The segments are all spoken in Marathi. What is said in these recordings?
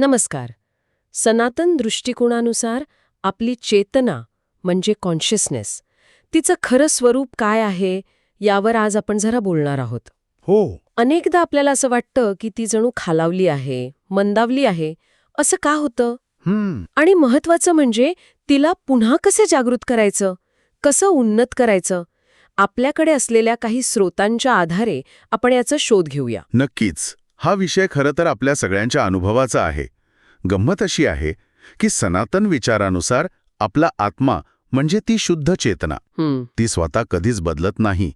नमस्कार. सनातन दृष्टिकोनानुसार आपली चेतना म्हणजे कॉन्शियसनेस तिचं खरं स्वरूप काय आहे यावर आज आपण जरा बोलणार आहोत. हो. अनेकदा आपल्याला असं वाटतं की ती जणू खालावली आहे मंदावली आहे असं का होतं? आणि महत्वाचं म्हणजे तिला पुन्हा कसे जागृत करायचं? कसं उन्नत करायचं? आपल्याकडे असलेल्या काही स्रोतांच्या आधारे आपण याचा शोध घेऊया. नक्कीच. हा विषय खरं तर आपल्या सगळ्यांच्या अनुभवाचा आहे. गंमत अशी आहे की सनातन विचारानुसार आपला आत्मा म्हणजे ती शुद्ध चेतना. ती स्वतः कधीच बदलत नाही.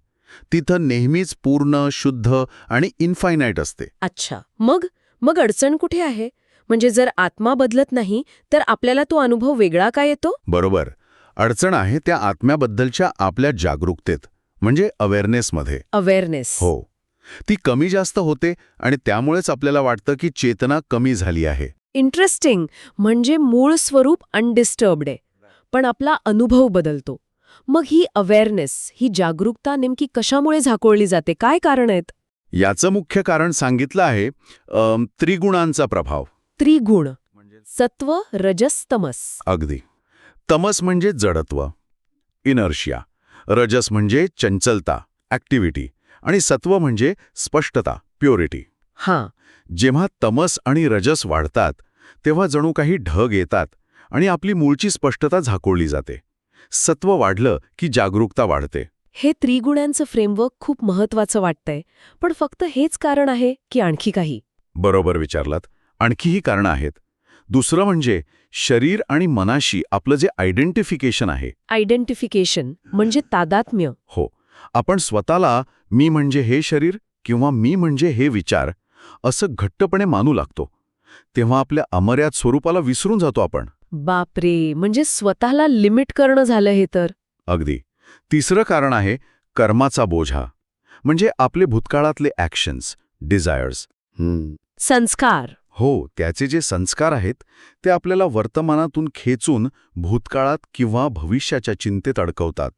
तिथं नेहमीच पूर्ण शुद्ध आणि इन्फायनाईट असते. अच्छा. मग? मग अडचण कुठे आहे? म्हणजे जर आत्मा बदलत नाही तर आपल्याला तो अनुभव वेगळा का येतो? बरोबर. अडचण आहे त्या आत्म्याबद्दलच्या आपल्या जागरूकतेत म्हणजे अवेअरनेसमध्ये अवेअरनेस हो. ती कमी जास्त होते आणि त्यामुळेच आपल्याला वाटतं की चेतना कमी झाली आहे. इंटरेस्टिंग म्हणजे मूळ स्वरूप अनडिस्टर्ब्ड आहे. पण आपला अनुभव बदलतो. मग ही अवेअरनेस ही जागरूकता नेमकी कशामुळे झाकोळली जाते? काय कारण आहेत? याचं मुख्य कारण सांगितलं आहे त्रिगुणांचा प्रभाव. त्रिगुण. सत्व रजस तमस. अगदी. तमस म्हणजे जडत्व. इनर्शिया. रजस म्हणजे चंचलता ॲक्टिव्हिटी आणि सत्व म्हणजे स्पष्टता प्युरिटी हां. जेव्हा तमस आणि रजस वाढतात तेव्हा जणू काही ढग येतात आणि आपली मूळची स्पष्टता झाकोळली जाते. सत्व वाढलं की जागरूकता वाढते. हे त्रिगुणांचं फ्रेमवर्क खूप महत्वाचं वाटतंय पण फक्त हेच कारण आहे की आणखी काही? बरोबर विचारलात. आणखीही कारणं आहेत. दुसरं म्हणजे शरीर आणि मनाशी आपलं जे आयडेंटिफिकेशन आहे. आयडेंटिफिकेशन म्हणजे तादात्म्य. हो. आपण स्वतःला मी म्हणजे हे शरीर किंवा मी म्हणजे हे विचार असं घट्टपणे मानू लागतो. तेव्हा आपल्या अमर्याद स्वरूपाला विसरून जातो आपण. बापरे! म्हणजे स्वतःला लिमिट करणं झालं हे तर? अगदी. तिसरं कारण आहे कर्माचा बोझा म्हणजे आपले भूतकाळातले ॲक्शन्स डिझायर्स संस्कार. हो त्याचे जे संस्कार आहेत ते आपल्याला वर्तमानातून खेचून भूतकाळात किंवा भविष्याच्या चिंतेत अडकवतात.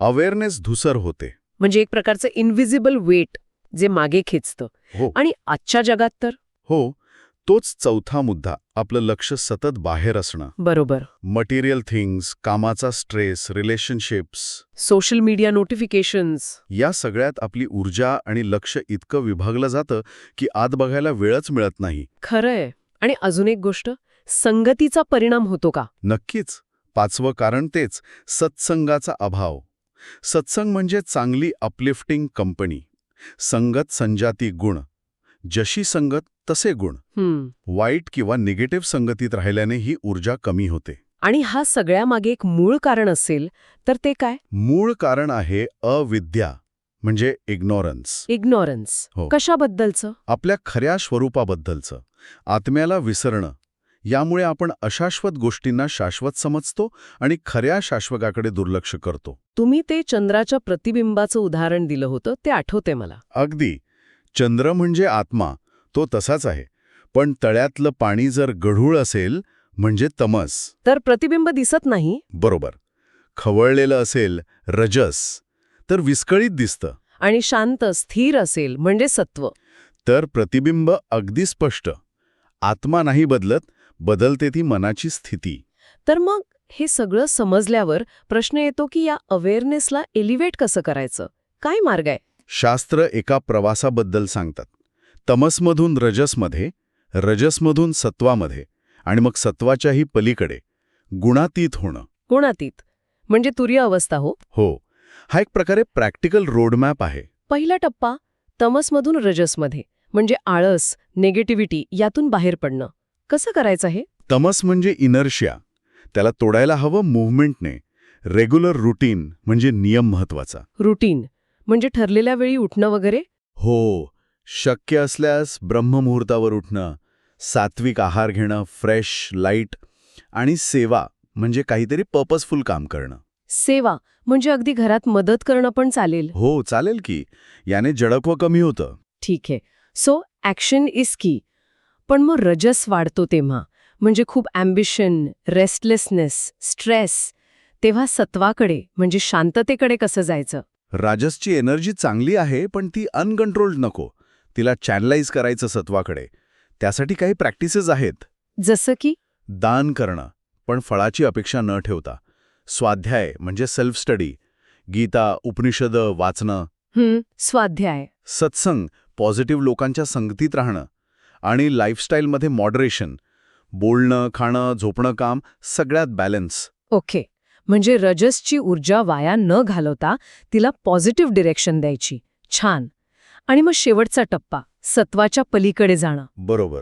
अवेअरनेस धुसर होते. म्हणजे एक प्रकारचं इनव्हिजिबल वेट जे मागे खेचतं. हो. आणि आजच्या जगात तर? हो. तोच चौथा मुद्दा आपलं लक्ष सतत बाहेर असणं. बरोबर. मटेरियल थिंग्स कामाचा stress relationships social media notifications या सगळ्यात आपली ऊर्जा आणि लक्ष इतकं विभागलं जातं की आत बघायला वेळच मिळत नाही. खरंय. आणि अजून एक गोष्ट संगतीचा परिणाम होतो का? नक्कीच. पाचवं कारण तेच सत्संगाचा अभाव. सत्संग म्हणजे चांगली अपलिफ्टिंग कंपनी संगत संजाती गुण. जशी संगत तसे गुण. वाईट किंवा निगेटिव्ह संगतीत राहिल्याने ही ऊर्जा कमी होते. आणि हा सगळ्यामागे एक मूळ कारण असेल तर ते काय? मूळ कारण आहे अविद्या म्हणजे इग्नॉरन्स इग्नॉरन्स हो. कशाबद्दलचं? आपल्या खऱ्या स्वरूपाबद्दलचं. आत्म्याला विसरणं. यामुळे आपण अशाश्वत गोष्टींना शाश्वत समजतो आणि खऱ्या शाश्वताकडे दुर्लक्ष करतो. तुम्ही ते चंद्राच्या प्रतिबिंबाचं उदाहरण दिलं होतं ते आठवते मला. अगदी. चंद्र म्हणजे आत्मा तो तसाच आहे. पण तळ्यातलं पाणी जर गढूळ असेल म्हणजे तमस. तर प्रतिबिंब दिसत नाही? बरोबर. खवळलेलं असेल रजस. तर विस्कळीत दिसतं. आणि शांत स्थिर असेल म्हणजे सत्व. तर प्रतिबिंब अगदी स्पष्ट. आत्मा नाही बदलत बदलते ती मनाची स्थिती. तर मग हे सगळं समजल्यावर प्रश्न येतो की या अवेअरनेसला एलिव्हेट कसं करायचं? काय मार्ग आहे? शास्त्र एका प्रवासाबद्दल सांगतात. तमसमधून रजसमध्ये रजसमधून सत्वामध्ये आणि मग सत्वाच्याही पलीकडे गुणातीत होणं. गुणातीत. म्हणजे तुर्य अवस्था हो? हो. हा एक प्रकारे प्रॅक्टिकल रोडमॅप आहे. पहिला टप्पा तमसमधून रजसमध्ये म्हणजे आळस नेगेटिव्हिटी यातून बाहेर पडणं. कसं करायचं हे? तमस म्हणजे इनर्शिया. त्याला तोडायला हवं मुव्हमेंटने. रेग्युलर रुटीन म्हणजे नियम महत्त्वाचा. रुटीन म्हणजे ठरलेल्या वेळी उठणं वगैरे? हो शक्य असल्यास ब्रह्ममुहूर्तावर उठणं सात्विक आहार घेणं फ्रेश लाइट आणि सेवा म्हणजे काहीतरी पर्पजफुल काम करणं. सेवा म्हणजे अगदी घरात मदत करणं पण चालेल. हो चालेल की. याने जडत्व कमी होतं. ठीक आहे. सो ॲक्शन इज की पण मग रजस वाढतो तेव्हा. म्हणजे खूप ॲम्बिशन रेस्टलेसनेस स्ट्रेस तेव्हा सत्वाकडे म्हणजे शांततेकडे कसं जायचं? राजसची एनर्जी चांगली आहे पण ती अनकंट्रोल्ड नको. तिला चॅनलाइज करायचं सत्वाकडे. त्यासाठी काही प्रॅक्टिसेस आहेत. जसं की? दान करणं पण फळाची अपेक्षा न ठेवता. स्वाध्याय म्हणजे सेल्फ स्टडी गीता उपनिषदं वाचणं. स्वाध्याय. सत्संग पॉझिटिव्ह लोकांच्या संगतीत राहणं. आणि लाईफस्टाईलमध्ये मॉडरेशन बोलणं खाणं झोपणं काम सगळ्यात बॅलन्स ओके. म्हणजे रजसची ऊर्जा वाया न घालवता तिला पॉझिटिव्ह डिरेक्शन द्यायची. छान. आणि मग शेवटचा टप्पा सत्वाच्या पलीकडे जाणं. बरोबर.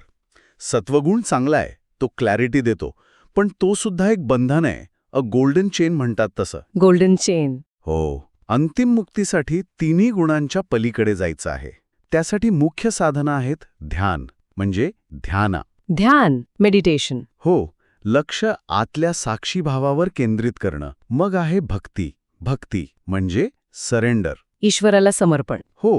सत्वगुण चांगला आहे तो क्लॅरिटी देतो. पण तो सुद्धा एक बंधन आहे. अ गोल्डन चेन म्हणतात तसं. गोल्डन चेन हो. अंतिम मुक्तीसाठी तिन्ही गुणांच्या पलीकडे जायचं आहे. त्यासाठी मुख्य साधनं आहेत ध्यान. म्हणजे ध्याना. ध्यान मेडिटेशन हो लक्ष आतल्या साक्षी भावावर केंद्रित करणं. मग आहे भक्ती. भक्ती म्हणजे सरेंडर ईश्वराला समर्पण. हो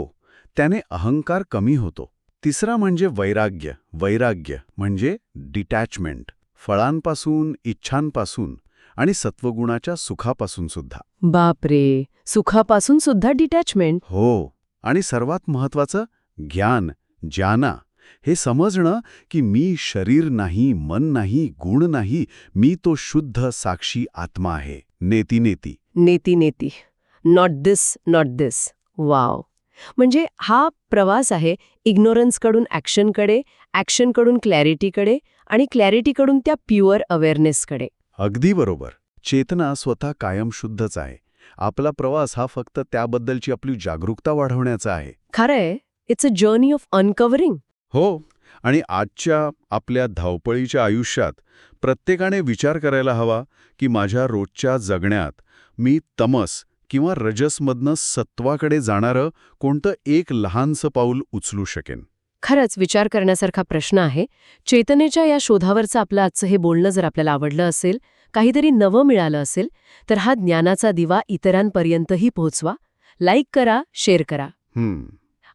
त्याने अहंकार कमी होतो. तिसरा म्हणजे वैराग्य. वैराग्य म्हणजे डिटॅचमेंट फळांपासून इच्छांपासून आणि सत्वगुणाच्या सुखापासून सुद्धा. बापरे! सुखापासून सुद्धा डिटॅचमेंट हो आणि सर्वात महत्वाचं ज्ञान. ज्ञाना. हे समजणं की मी शरीर नाही मन नाही गुण नाही मी तो शुद्ध साक्षी आत्मा आहे. नेती नेती. नेती नेती. Not this not this wow म्हणजे हा प्रवास आहे इग्नोरन्सकडून ॲक्शनकडे ॲक्शनकडून क्लॅरिटीकडे आणि क्लॅरिटीकडून त्या प्युअर अवेअरनेसकडे. अगदी बरोबर. चेतना स्वतः कायम शुद्धच आहे. आपला प्रवास हा फक्त त्याबद्दलची आपली जागरूकता वाढवण्याचा आहे. खरंय. It's a journey of uncovering हो. आणि आजच्या आपल्या धावपळीच्या आयुष्यात प्रत्येकाने विचार करायला हवा की माझ्या रोजच्या जगण्यात मी तमस किंवा रजसमधनं सत्वाकडे जाणारं कोणतं एक लहानसं पाऊल उचलू शकेन? खरंच विचार करण्यासारखा प्रश्न आहे. चेतनेच्या या शोधावरचं आपलं आजचं हे बोलणं जर आपल्याला आवडलं असेल काहीतरी नवं मिळालं असेल तर हा ज्ञानाचा दिवा इतरांपर्यंतही पोहोचवा. लाईक करा शेअर करा.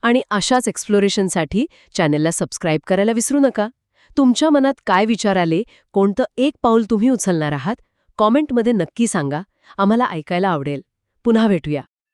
आणि अशाच एक्सप्लोरेशनसाठी चॅनेलला सबस्क्राईब करायला विसरू नका. तुमच्या मनात काय विचार आले कोणतं एक पाऊल तुम्ही उचलणार आहात कॉमेंटमध्ये नक्की सांगा. आम्हाला ऐकायला आवडेल. पुन्हा भेटूया.